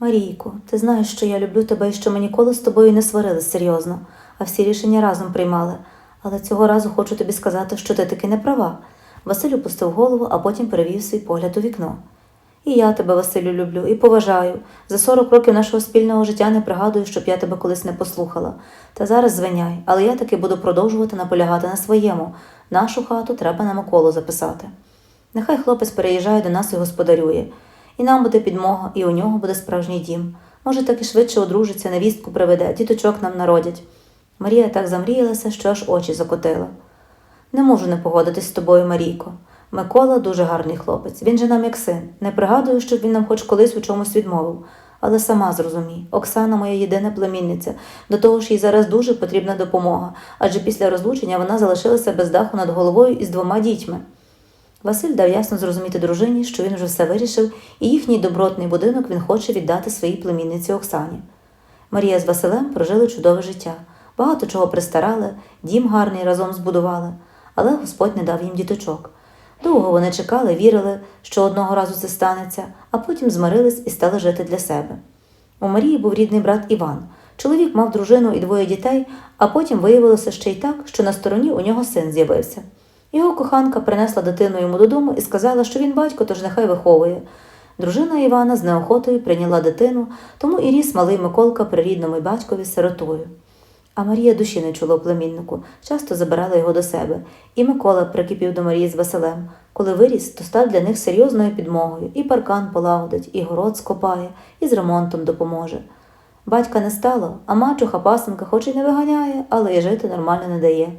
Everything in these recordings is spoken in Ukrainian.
Марійко, ти знаєш, що я люблю тебе і що ми ніколи з тобою не сварили серйозно, а всі рішення разом приймали. Але цього разу хочу тобі сказати, що ти таки не права. Василь опустив голову, а потім перевів свій погляд у вікно. І я тебе, Василю, люблю і поважаю. За 40 років нашого спільного життя не пригадую, щоб я тебе колись не послухала. Та зараз звиняй, але я таки буду продовжувати наполягати на своєму. Нашу хату треба на Миколу записати. Нехай хлопець переїжджає до нас і господарює. І нам буде підмога, і у нього буде справжній дім. Може, так і швидше одружиться, невістку приведе, діточок нам народять. Марія так замріялася, що аж очі закотила. Не можу не погодитись з тобою, Марійко. Микола дуже гарний хлопець. Він же нам як син. Не пригадую, щоб він нам хоч колись у чомусь відмовив. Але сама зрозумій, Оксана моя єдина племінниця. До того ж їй зараз дуже потрібна допомога, адже після розлучення вона залишилася без даху над головою із двома дітьми. Василь дав ясно зрозуміти дружині, що він вже все вирішив, і їхній добротний будинок він хоче віддати своїй племінниці Оксані. Марія з Василем прожили чудове життя, багато чого пристарали, дім гарний разом збудували, але Господь не дав їм діточок. Довго вони чекали, вірили, що одного разу це станеться, а потім змирились і стали жити для себе. У Марії був рідний брат Іван. Чоловік мав дружину і двоє дітей, а потім виявилося ще й так, що на стороні у нього син з'явився. Його коханка принесла дитину йому додому і сказала, що він батько, тож нехай виховує. Дружина Івана з неохотою прийняла дитину, тому і ріс малий Миколка при рідному батькові сиротою. А Марія душі не чула племіннику, часто забирала його до себе, і Микола прикипів до Марії з Василем. Коли виріс, то став для них серйозною підмогою, і паркан полагодить, і город скопає, і з ремонтом допоможе. Батька не стало, а мачуха пасенка хоч і не виганяє, але і жити нормально не дає.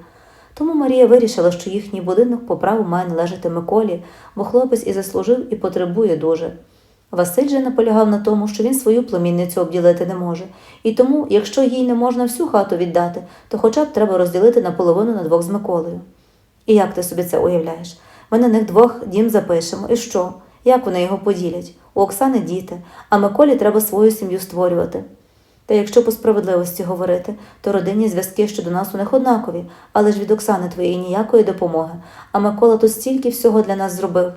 Тому Марія вирішила, що їхній будинок по праву має належати Миколі, бо хлопець і заслужив, і потребує дуже. Василь же наполягав на тому, що він свою племінницю обділити не може, і тому, якщо їй не можна всю хату віддати, то хоча б треба розділити наполовину на двох з Миколою. І як ти собі це уявляєш? Ми на них двох дім запишемо, і що? Як вони його поділять? У Оксани діти, а Миколі треба свою сім'ю створювати. Та якщо по справедливості говорити, то родинні зв'язки щодо нас у них однакові, але ж від Оксани твоєї ніякої допомоги, а Микола тут стільки всього для нас зробив.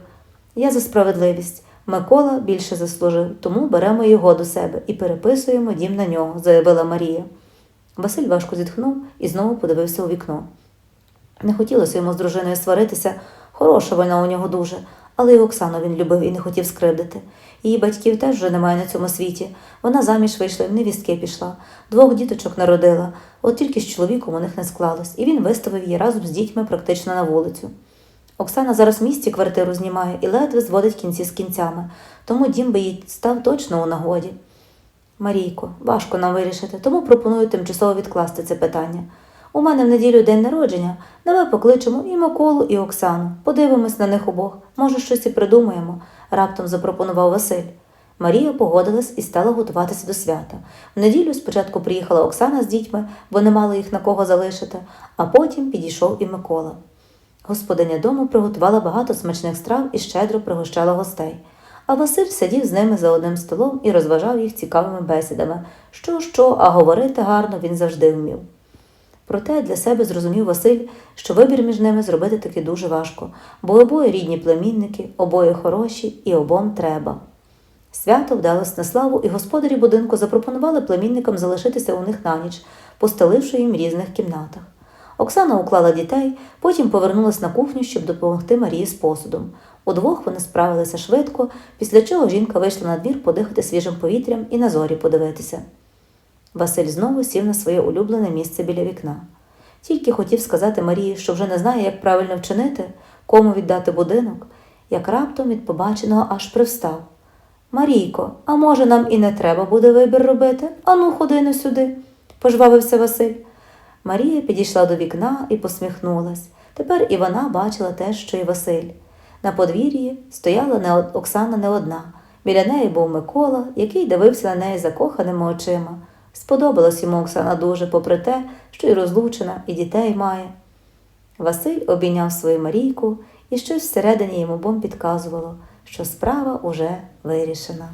Я за справедливість. Микола більше заслужив, тому беремо його до себе і переписуємо дім на нього, заявила Марія. Василь важко зітхнув і знову подивився у вікно. Не хотілося йому з дружиною сваритися, хороша вона у нього дуже, але й Оксану він любив і не хотів скривдити. Її батьків теж вже немає на цьому світі. Вона заміж вийшла і в невістки пішла, двох діточок народила, от тільки з чоловіком у них не склалось, і він виставив її разом з дітьми практично на вулицю. Оксана зараз в місті квартиру знімає і ледве зводить кінці з кінцями, тому дім би їй став точно у нагоді. Марійко, важко нам вирішити, тому пропоную тимчасово відкласти це питання. У мене в неділю день народження, давай покличемо і Миколу, і Оксану. Подивимось на них обох, може, щось і придумаємо, раптом запропонував Василь. Марія погодилась і стала готуватися до свята. В неділю спочатку приїхала Оксана з дітьми, бо не мала їх на кого залишити, а потім підійшов і Микола. Господиня дому приготувала багато смачних страв і щедро пригощала гостей. А Василь сидів з ними за одним столом і розважав їх цікавими бесідами. Що, що, а говорити гарно він завжди вмів. Проте для себе зрозумів Василь, що вибір між ними зробити таки дуже важко, бо обоє рідні племінники, обоє хороші і обом треба. Свято вдалося на славу, і господарі будинку запропонували племінникам залишитися у них на ніч, постеливши їм в різних кімнатах. Оксана уклала дітей, потім повернулась на кухню, щоб допомогти Марії з посудом. Удвох вони справилися швидко, після чого жінка вийшла на двір подихати свіжим повітрям і на зорі подивитися. Василь знову сів на своє улюблене місце біля вікна. Тільки хотів сказати Марії, що вже не знає, як правильно вчинити, кому віддати будинок, як раптом від побаченого аж привстав. Марійко, а може, нам і не треба буде вибір робити? Ану, ходи не сюди, пожвавився Василь. Марія підійшла до вікна і посміхнулась. Тепер і вона бачила те, що й Василь. На подвір'ї стояла не Оксана не одна. Біля неї був Микола, який дивився на неї закоханими очима. Сподобалась йому Оксана дуже, попри те, що й розлучена, і дітей має. Василь обійняв свою Марійку, і щось всередині йому бом підказувало, що справа уже вирішена.